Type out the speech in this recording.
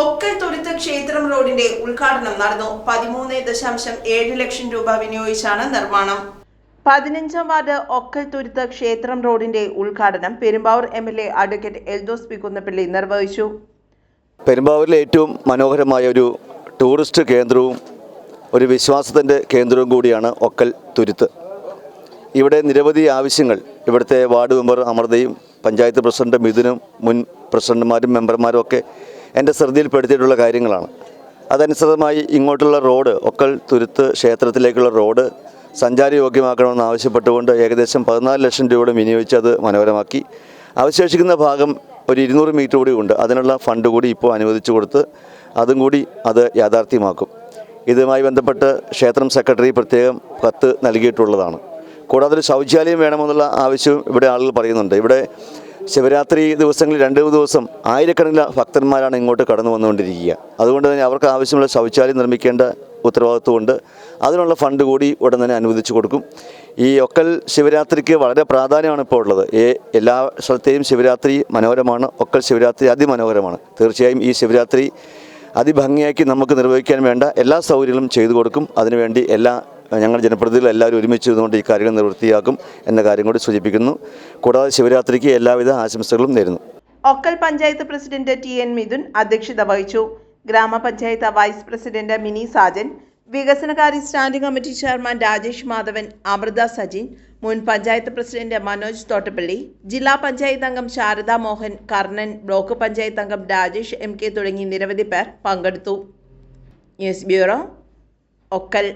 ഒക്കൽ തുരുത്ത് ക്ഷേത്രം റോഡിന്റെ ഉദ്ഘാടനം നടന്നു. പതിമൂന്ന് ദശാംശം ഏഴ് ലക്ഷം രൂപ വിനിയോഗിച്ചാണ് നിർമ്മാണം. പതിനഞ്ചാം വാർഡ് ഒക്കൽ തുരുത്ത് ക്ഷേത്രം റോഡിന്റെ ഉദ്ഘാടനം Perumbavoor M L A advocate Eldhose P Kunnappilly നിർവഹിച്ചു. പെരുമ്പാവൂരിലെ ഏറ്റവും മനോഹരമായ ഒരു ടൂറിസ്റ്റ് കേന്ദ്രവും ഒരു വിശ്വാസത്തിന്റെ കേന്ദ്രവും കൂടിയാണ് ഒക്കൽ തുരുത്ത് ഇവിടെ നിരവധി ആവശ്യങ്ങൾ ഇവിടുത്തെ വാർഡ് മെമ്പർ അമൃതയും പഞ്ചായത്ത് പ്രസിഡന്റ് മിഥുനും മുൻ പ്രസിഡന്റുമാരും മെമ്പർമാരും ഒക്കെ എന്റെ ശ്രദ്ധയിൽപ്പെടുത്തിയിട്ടുള്ള കാര്യങ്ങളാണ്. അതനുസൃതമായി ഇങ്ങോട്ടുള്ള റോഡ് ഒക്കൽ തുരുത്ത് ക്ഷേത്രത്തിലേക്കുള്ള റോഡ് സഞ്ചാരയോഗ്യമാക്കണമെന്ന് ആവശ്യപ്പെട്ടുകൊണ്ട് ഏകദേശം പതിനാല് ലക്ഷം രൂപയുടെ വിനിയോഗിച്ച് അത് മനോഹരമാക്കി. അവശേഷിക്കുന്ന ഭാഗം ഒരു ഇരുന്നൂറ് മീറ്റർ കൂടി ഉണ്ട്. അതിനുള്ള ഫണ്ട് കൂടി ഇപ്പോൾ അനുവദിച്ചു കൊടുത്ത് അതും കൂടി അത് യാഥാർത്ഥ്യമാക്കും. ഇതുമായി ബന്ധപ്പെട്ട് ക്ഷേത്രം സെക്രട്ടറി പ്രത്യേകം കത്ത് നൽകിയിട്ടുള്ളതാണ്. കൂടാതെ ഒരു ശൗചാലയം വേണമെന്നുള്ള ആവശ്യവും ഇവിടെ ആളുകൾ പറയുന്നുണ്ട്. ഇവിടെ ശിവരാത്രി ദിവസങ്ങളിൽ രണ്ട് ദിവസം ആയിരക്കണക്കിന് ഭക്തന്മാരാണ് ഇങ്ങോട്ട് കടന്നു വന്നുകൊണ്ടിരിക്കുക. അതുകൊണ്ട് തന്നെ അവർക്ക് ആവശ്യമുള്ള ശൗചാലയം നിർമ്മിക്കേണ്ട ഉത്തരവാദിത്വമുണ്ട്. അതിനുള്ള ഫണ്ട് കൂടി ഉടൻ തന്നെ അനുവദിച്ചു കൊടുക്കും. ഈ ഒക്കൽ ശിവരാത്രിക്ക് വളരെ പ്രാധാന്യമാണ് ഇപ്പോൾ ഉള്ളത്. ഏ എല്ലാ സ്ഥലത്തെയും ശിവരാത്രി മനോഹരമാണ്. ഒക്കൽ ശിവരാത്രി അതിമനോഹരമാണ്. തീർച്ചയായും ഈ ശിവരാത്രി അതിഭംഗിയാക്കി നമുക്ക് നിർവഹിക്കാൻ വേണ്ട എല്ലാ സൗകര്യങ്ങളും ചെയ്തു കൊടുക്കും. അതിനുവേണ്ടി എല്ലാ ഞങ്ങൾ ജനപ്രതിനിധികൾ എല്ലാവരും ഒരുമിച്ച് ഇരുന്നുകൊണ്ട് ഈ കാര്യങ്ങൾ നിവൃത്തിയാക്കും എന്ന കാര്യം കൂടി സൂചിപ്പിക്കുന്നു. കൂടാതെ ശിവരാത്രിക്ക് എല്ലാവിധ ആശംസകളും നേരുന്നു. Okkal panchayat president T N Mithun അധ്യക്ഷത വഹിച്ചു. ഗ്രാമപഞ്ചായത്ത് വൈസ് പ്രസിഡന്റ് മിനി സാജൻ വികസനകാര്യ standing committee chairman Rajesh Madhavan Amrutha Sajin മുൻ പഞ്ചായത്ത് പ്രസിഡന്റ് മനോജ് തോട്ടപ്പള്ളി ജില്ലാ പഞ്ചായത്ത് അംഗം ശാരദ മോഹൻ കർണൻ ബ്ലോക്ക് പഞ്ചായത്ത് അംഗം രാജേഷ് എം കെ തുടങ്ങി നിരവധി പേർ പങ്കെടുത്തു. News bureau Okkal.